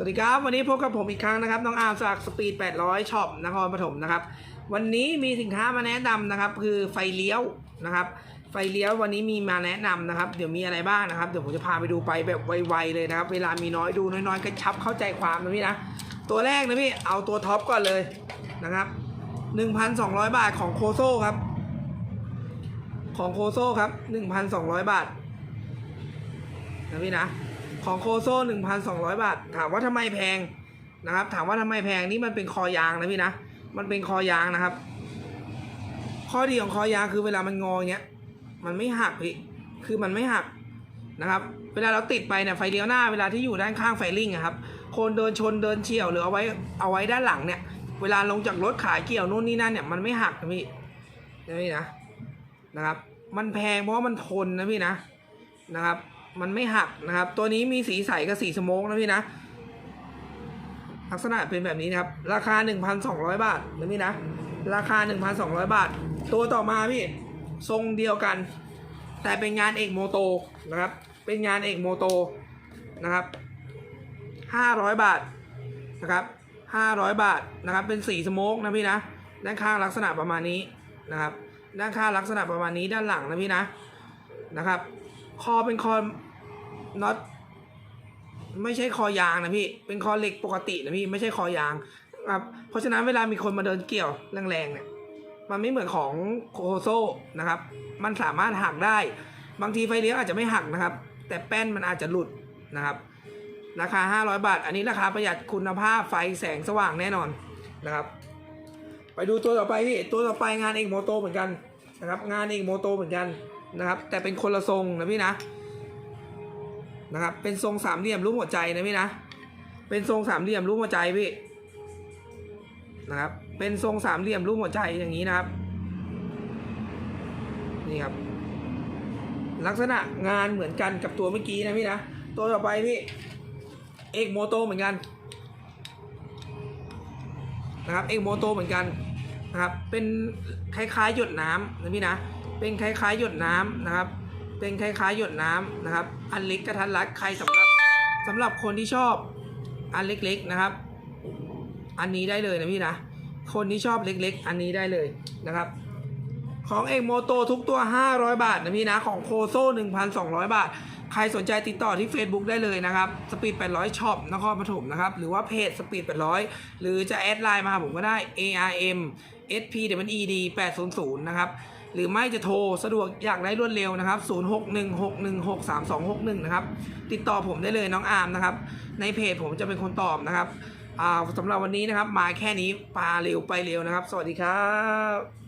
สวัสดีครับ วันนี้พบกับผมอีกครั้งนะครับ น้องอาร์มจากสปีด 800ช็อปนครปฐมนะครับ วันนี้มีสินค้ามาแนะนำนะครับ คือไฟเลี้ยวนะครับ ไฟเลี้ยววันนี้มีมาแนะนำนะครับ เดี๋ยวมีอะไรบ้างนะครับ เดี๋ยวผมจะพาไปดูไปแบบไวๆเลยนะครับ เวลามีน้อยดูน้อยๆกระชับเข้าใจความนะพี่นะ ตัวแรกนะพี่เอาตัวท็อปก่อนเลยนะครับ 1,200 บาทของโคโซครับ ของโคโซครับ 1,200 บาทนะพี่นะ ของโคโซ่หนึ่งพันสองร้อยบาท ถามว่าทำไมแพงนะครับ ถามว่าทำไมแพงนี่มันเป็นคอยางนะพี่นะ มันเป็นคอยางนะครับ ข้อดีของคอยางคือเวลามันงอเงี้ย มันไม่หักพี่ คือมันไม่หักนะครับ เวลาเราติดไปเนี่ยไฟเลี้ยวหน้าเวลาที่อยู่ด้านข้างไฟลิงอะครับ คนเดินชนเดินเฉียวหรือเอาไว้เอาไว้ด้านหลังเนี่ย เวลาลงจากรถขายเกี่ยวนู่นนี่นั่นเนี่ยมันไม่หักนะพี่นะพี่นะนะครับ มันแพงเพราะมันทนนะพี่นะนะครับ มันไม่หักนะครับ ตัวนี้มีสีใสกับสีสโมกนะพี่นะ ลักษณะเป็นแบบนี้นะครับ ราคา 1,200 บาทนะพี่นะ ราคา 1,200 บาท ตัวต่อมาพี่ ทรงเดียวกัน แต่เป็นงานเอกโมโตนะครับ เป็นงานเอกโมโตนะครับ 500 บาทนะครับ 500 บาทนะครับ เป็นสีสโมกนะพี่นะ ด้านข้างลักษณะประมาณนี้นะครับ ด้านข้างลักษณะประมาณนี้ด้านหลังนะพี่นะ นะครับ คอเป็นคอน็อตไม่ใช่คอยางนะพี่ เป็นคอเหล็กปกตินะพี่ไม่ใช่คอยางครับเพราะฉะนั้นเวลามีคนมาเดินเกี่ยวแรงๆเนี่ยมันไม่เหมือนของโคโซนะครับ มันสามารถหักได้ บางทีไฟเลี้ยวอาจจะไม่หักนะครับ แต่แป้นมันอาจจะหลุดนะครับ ราคา 500 บาท อันนี้ราคาประหยัดคุณภาพไฟแสงสว่างแน่นอนนะครับ ไปดูตัวต่อไปพี่ตัวต่อไปงานเอกโมโตเหมือนกันนะครับ งานเอกโมโตเหมือนกัน นะครับ แต่เป็นคนละทรงนะพี่นะนะครับ เป็นทรงสามเหลี่ยมรูปหัวใจนะพี่นะ เป็นทรงสามเหลี่ยมรูปหัวใจพี่นะครับ เป็นทรงสามเหลี่ยมรูปหัวใจอย่างนี้นะครับ นี่ครับ ลักษณะงานเหมือนกันกับตัวเมื่อกี้นะพี่นะ ตัวต่อไปพี่ เอกโมโตเหมือนกันนะครับ เอกโมโตเหมือนกันนะครับ เป็นคล้ายๆหยดน้ำนะพี่นะ เป็นคล้ายๆหยดน้ำนะครับ เป็นคล้ายๆหยดน้ำนะครับ อันเล็กกระทัดรัดใครสำหรับสำหรับคนที่ชอบอันเล็กๆนะครับ อันนี้ได้เลยนะพี่นะคนที่ชอบเล็ก ๆ อันนี้ได้เลยนะครับ ของเอกโมโตทุกตัว 500 บาทนะพี่นะ ของโคโซ่ 1,200 บาท ใครสนใจติดต่อที่ Facebook ได้เลยนะครับสปีด800ช็อปนครปฐมนะครับ หรือว่าเพจสปีด800 หรือจะแอดไลน์มาผมก็ได้ ARM SP ED 800นะครับหรือไม่จะโทรสะดวกอยากได้รวดเร็วนะครับ 0616163261 นะครับ ติดต่อผมได้เลยน้องอาร์มนะครับ ในเพจผมจะเป็นคนตอบนะครับสำหรับวันนี้นะครับ มาแค่นี้ปลาเร็วไปเร็วนะครับ สวัสดีครับ